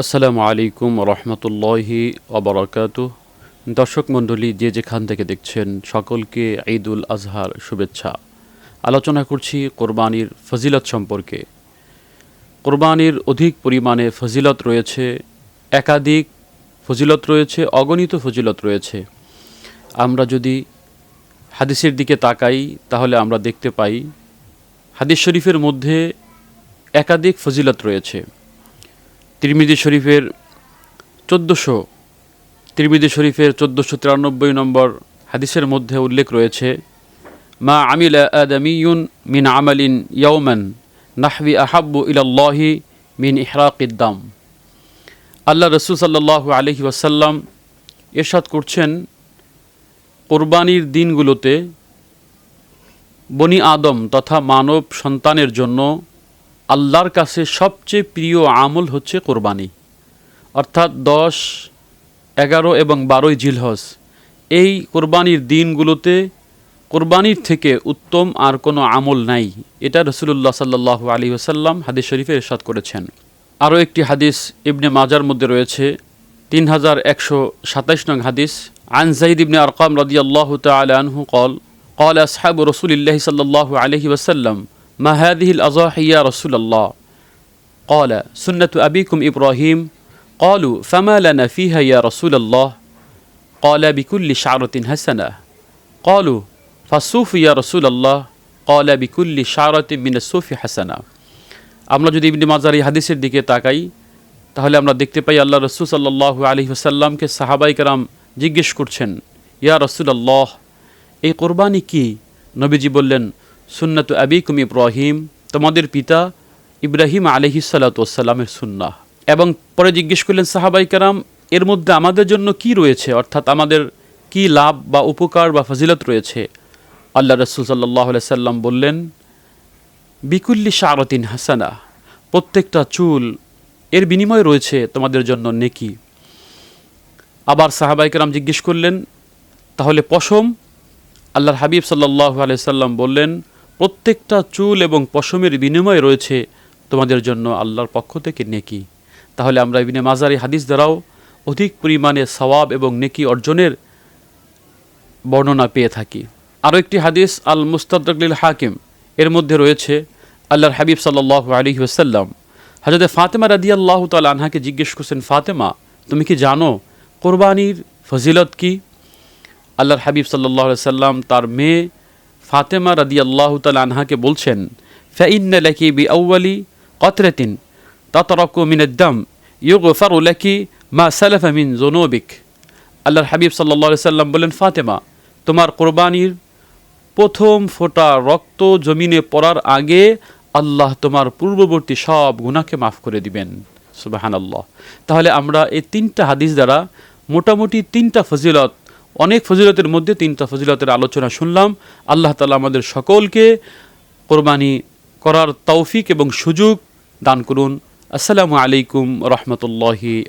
আসসালামু আলাইকুম রহমতুল্লাহি অবরাকাত দর্শক মণ্ডলী, যে যেখান থেকে দেখছেন, সকলকে ঈদুল আজহার শুভেচ্ছা। আলোচনা করছি কোরবানির ফজিলত সম্পর্কে। কোরবানির অধিক পরিমাণে ফজিলত রয়েছে, একাধিক ফজিলত রয়েছে, অগণিত ফজিলত রয়েছে। আমরা যদি হাদিসের দিকে তাকাই, তাহলে আমরা দেখতে পাই, হাদিস শরীফের মধ্যে একাধিক ফজিলত রয়েছে। তিরমিজি শরীফের চোদ্দোশো, তিরমিজি শরীফের চোদ্দোশো তিরানব্বই নম্বর হাদিসের মধ্যে উল্লেখ রয়েছে, মা আমিল আদামিউন মিন আমালিন ইয়ৌমান নাহবি আহাব্বু ইলাল্লাহি মিন ইহরাকিদ্দাম আল্লাহ রসুল সাল্লাহ আলহি ওয়াসাল্লাম এরশাদ করছেন, কোরবানির দিনগুলোতে বনি আদম তথা মানব সন্তানের জন্য আল্লাহর কাছে সবচেয়ে প্রিয় আমল হচ্ছে কোরবানি। অর্থাৎ দশ, এগারো এবং বারোই জিলহস এই কোরবানির দিনগুলোতে কোরবানির থেকে উত্তম আর কোনো আমল নাই। এটা রসুলুল্লাহ সাল্লাহ আলী ওসাল্লাম হাদিস শরীফে এরশাদ করেছেন। আরও একটি হাদিস ইবনে মাজার মধ্যে রয়েছে, তিন হাজার একশো সাতাইশ নং হাদিস। আন ইবনে আরকাম রদি আল্লাহ আনহু কল কল আসহাব রসুলিল্লাহ সাল্লাহ আলহি ওসাল্লাম ما هذه الأضاحي يا رسول الله قال سنة أبيكم إبراهيم قالوا فما لنا فيها يا رسول الله قال بكل شعرة حسنة قالوا فالصوف يا رسول الله قال بكل شعرة من الصوف حسنة আমরা যদি ইবনে মাজার এই হাদিসের দিকে তাকাই তাহলে আমরা দেখতে পাই আল্লাহ রসুল সাল্লাহ আলী সাল্লামকে সাহাবাই কারাম জিজ্ঞেস করছেন ইয়া রসুল্লাহ এই কোরবানি কি নবীজি বললেন সুন্নাত আবিকুম ইব্রাহিম, তোমাদের পিতা ইব্রাহিম আলহিসাল্লাতামের সুন্নাহ। এবং পরে জিজ্ঞেস করলেন, সাহাবাই কারাম, এর মধ্যে আমাদের জন্য কি রয়েছে? অর্থাৎ আমাদের কি লাভ বা উপকার বা ফজিলত রয়েছে? আল্লাহ রসুল সাল্লাহ সাল্লাম বললেন, বিকুল্লি শারতিন হাসানা, প্রত্যেকটা চুল এর বিনিময় রয়েছে তোমাদের জন্য নেকি। আবার সাহাবাইকেরাম জিজ্ঞেস করলেন, তাহলে পশম? আল্লাহর হাবিব সাল্লাহ আলাইসাল্লাম বললেন প্রত্যেকটা চুল এবং পশমের বিনিময় রয়েছে তোমাদের জন্য আল্লাহর পক্ষ থেকে নেকি। তাহলে আমরা ইবিনে মাজারি হাদিস দ্বারাও অধিক পরিমাণে সওয়াব এবং নেকি অর্জনের বর্ণনা পেয়ে থাকি। আরও একটি হাদিস আল মুস্তাদলিল হাকিম, এর মধ্যে রয়েছে, আল্লাহর হাবিব সাল্লাহ আলী ওসাল্লাম হাজরতে ফাতেমা রাদি আল্লাহ তাল আনহাকে জিজ্ঞেস করছেন, ফাতেমা, তুমি কি জানো কোরবানির ফজিলত কি? আল্লাহর হাবিব সাল্লাহ সাল্লাম তার মেয়ে ফাতেমা রাদি আল্লাহ আনহাকে বলছেন, ফাইন্না লাকি বি আউ্বালি কতরেতিন তাতরক মিনদ্দাম ইউগফার লাকি মা সালাফা মিন জোনোবিক আল্লাহর হাবিব সাল্লাহ সাল্লাম বলেন ফাতেমা, তোমার কোরবানির প্রথম ফোটা রক্ত জমিনে পড়ার আগে আল্লাহ তোমার পূর্ববর্তী সব গুণাকে মাফ করে দিবেন। সুবাহান আল্লাহ তাহলে আমরা এই তিনটা হাদিস দ্বারা মোটামুটি তিনটা ফজিলত অনেক ফজিলতের মধ্যে তিনটা ফজিলতের আলোচনা শুনলাম। আল্লাহ তালা আমাদের সকলকে কোরবানি করার তৌফিক এবং সুযোগ দান করুন। আসসালামু আলাইকুম রহমতুল্লাহি